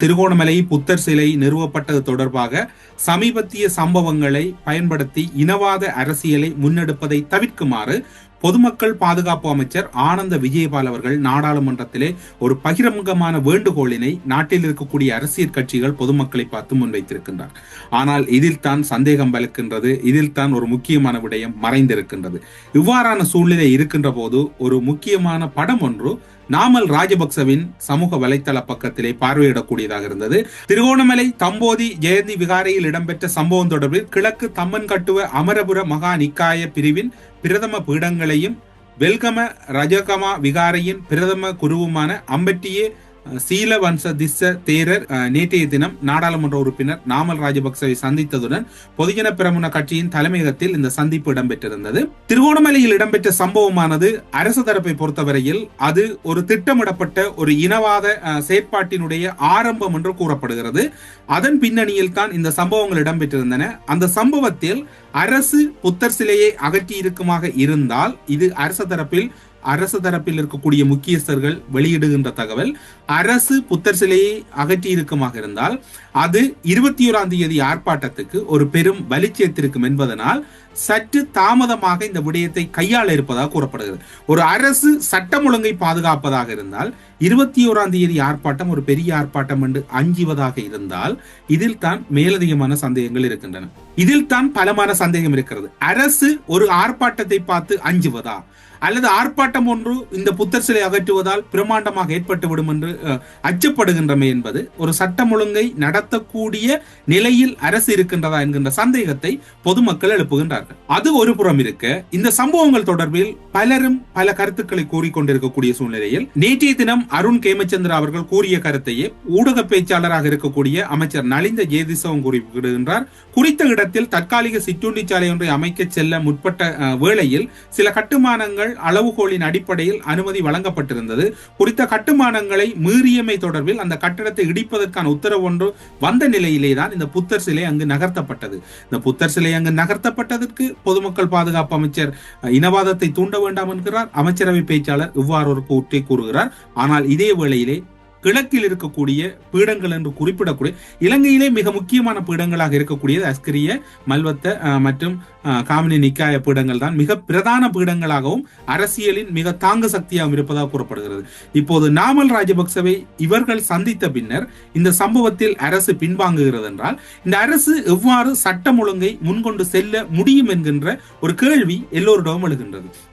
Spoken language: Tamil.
திருகோணமலை புத்தர் சிலை நிறுவப்பட்டது தொடர்பாக சமீபத்திய சம்பவங்களை பயன்படுத்தி இனவாத அரசியலை முன்னெடுப்பதை தவிர்க்குமாறு பொதுமக்கள் பாதுகாப்பு அமைச்சர் ஆனந்த விஜயபால் அவர்கள் நாடாளுமன்றத்திலே ஒரு பகிரங்கமான வேண்டுகோளினை நாட்டில் இருக்கக்கூடிய அரசியல் கட்சிகள் பொதுமக்களை பார்த்து முன்வைத்திருக்கின்றார். ஆனால் இதில் தான் சந்தேகம் வலுக்கின்றது இதில் தான் ஒரு முக்கியமான விடயம் மறைந்திருக்கின்றது. இவ்வாறான சூழ்நிலை இருக்கின்ற போது ஒரு முக்கியமான படம் ஒன்று நாமல் ராஜபக்சவின் சமூக வலைத்தள பக்கத்திலே பார்வையிடக்கூடியதாக இருந்தது. திருகோணமலை தம்போதி ஜெயந்தி விகாரையில் இடம்பெற்ற சம்பவம் தொடர்பில் கிழக்கு தம்மன் கட்டுவ அமரபுர மகா நிக்காய பிரிவின் பிரதம பீடங்களையும் வெல்கம ரஜகமா விகாரையின் பிரதம குருவுமான அம்பட்டியே சீல வம்ச திஸ்ஸ தேரர் நேற்றைய தினம் நாடாளுமன்ற உறுப்பினர் நாமல் ராஜபக்சவை சந்தித்ததுடன் பொதுஜன பிரமுன கட்சியின் தலைமையகத்தில் இந்த சந்திப்பு இடம்பெற்றிருந்தது. திருகோணமலையில் இடம்பெற்ற சம்பவமானது அரசு தரப்பை பொறுத்தவரையில் அது ஒரு திட்டமிடப்பட்ட ஒரு இனவாத செயற்பாட்டினுடைய ஆரம்பம் என்று கூறப்படுகிறது. அதன் பின்னணியில் தான் இந்த சம்பவங்கள் இடம்பெற்றிருந்தன. அந்த சம்பவத்தில் அரசு புத்தர் சிலையை அகற்றி இருக்குமாக இருந்தால் இது அரசு தரப்பில் அரசு தரப்பில் இருக்கக்கூடிய முக்கியஸ்தர்கள் வெளியிடுகின்ற தகவல் அரசு புத்தர் சிலையை அகற்றி இருக்குமாக இருந்தால் அது இருபத்தி ஓராம் தேதி ஆர்ப்பாட்டத்துக்கு ஒரு பெரும் வலிச்சேர்த்திருக்கும் என்பதனால் சற்று தாமதமாக இந்த விடயத்தை கையாள இருப்பதாக கூறப்படுகிறது. ஒரு அரசு சட்டம் ஒழுங்கை பாதுகாப்பதாக இருந்தால் இருபத்தி ஓராம் தேதி ஆர்ப்பாட்டம் ஒரு பெரிய ஆர்ப்பாட்டம் என்று அஞ்சுவதாக இருந்தால் இதில் தான் மேலதிகமான சந்தேகங்கள் இருக்கின்றன. இதில் தான் பலமான சந்தேகம் இருக்கிறது. அரசு ஒரு ஆர்ப்பாட்டத்தை பார்த்து அஞ்சுவதா? அல்லது ஆர்ப்பாட்டம் ஒன்று இந்த புத்தர் சிலை அகற்றுவதால் பிரமாண்டமாக ஏற்பட்டுவிடும் என்று அச்சப்படுகின்றமை என்பது ஒரு சட்டம் ஒழுங்கை நடத்தக்கூடிய நிலையில் அரசு இருக்கின்றதா என்கின்ற சந்தேகத்தை பொதுமக்கள் எழுப்புகின்றார் எழுப்புகின்றார்கள் அது ஒரு புறம் இருக்க இந்த சம்பவங்கள் தொடர்பில் பலரும் பல கருத்துக்களை கூறிக்கொண்டிருக்கக்கூடிய சூழ்நிலையில் நேற்றைய தினம் அருண் கேமச்சந்திரா அவர்கள் கூறிய கருத்தையே ஊடக பேச்சாளராக இருக்கக்கூடிய அமைச்சர் நலிந்த ஜேதிசவம் கூறிவிடுகின்றார் குறித்த இடத்தில் தற்காலிக சிற்றுண்டி சாலை ஒன்றை அமைக்க செல்ல முற்பட்ட வேளையில் சில கட்டுமானங்கள் அளவுகோலின் அடிப்படையில் அனுமதி வழங்கப்பட்டிருந்தது. குறித்த கட்டுமானங்களை மீறியமை தொடர்பில் அந்த கட்டடத்தை இடிப்பதற்கான உத்தரவு ஒன்று வந்த நிலையிலே தான் இந்த புத்தர் சிலை அங்கு நகர்த்தப்பட்டது. இந்த புத்தர் சிலை அங்கு நகர்த்தப்பட்டதற்கு பொதுமக்கள் பாதுகாப்பு அமைச்சர் இனவாதத்தை தூண்ட வேண்டாம் என்கிறார். அமைச்சரவை பேச்சாளர் இவ்வாறு ஒரு கூற்றை கூறுகிறார். ஆனால் இதே வேளையிலே கிழக்கில் இருக்கக்கூடிய பீடங்கள் என்று குறிப்பிடக்கூடிய இலங்கையிலே மிக முக்கியமான பீடங்களாக இருக்கக்கூடியது அஸ்கிரிய மல்வத்த மற்றும் காமினி நிக்காய பீடங்கள் தான் மிக பிரதான பீடங்களாகவும் அரசியலின் மிக தாங்க சக்தியாகவும் இருப்பதாக கூறப்படுகிறது. இப்போது நாமல் ராஜபக்சவை இவர்கள் சந்தித்த பின்னர் இந்த சம்பவத்தில் அரசு பின்வாங்குகிறது என்றால் இந்த அரசு எவ்வாறு சட்டம் ஒழுங்கை முன்கொண்டு செல்ல முடியும் என்கின்ற ஒரு கேள்வி எல்லோரிடமும் எழுகின்றது.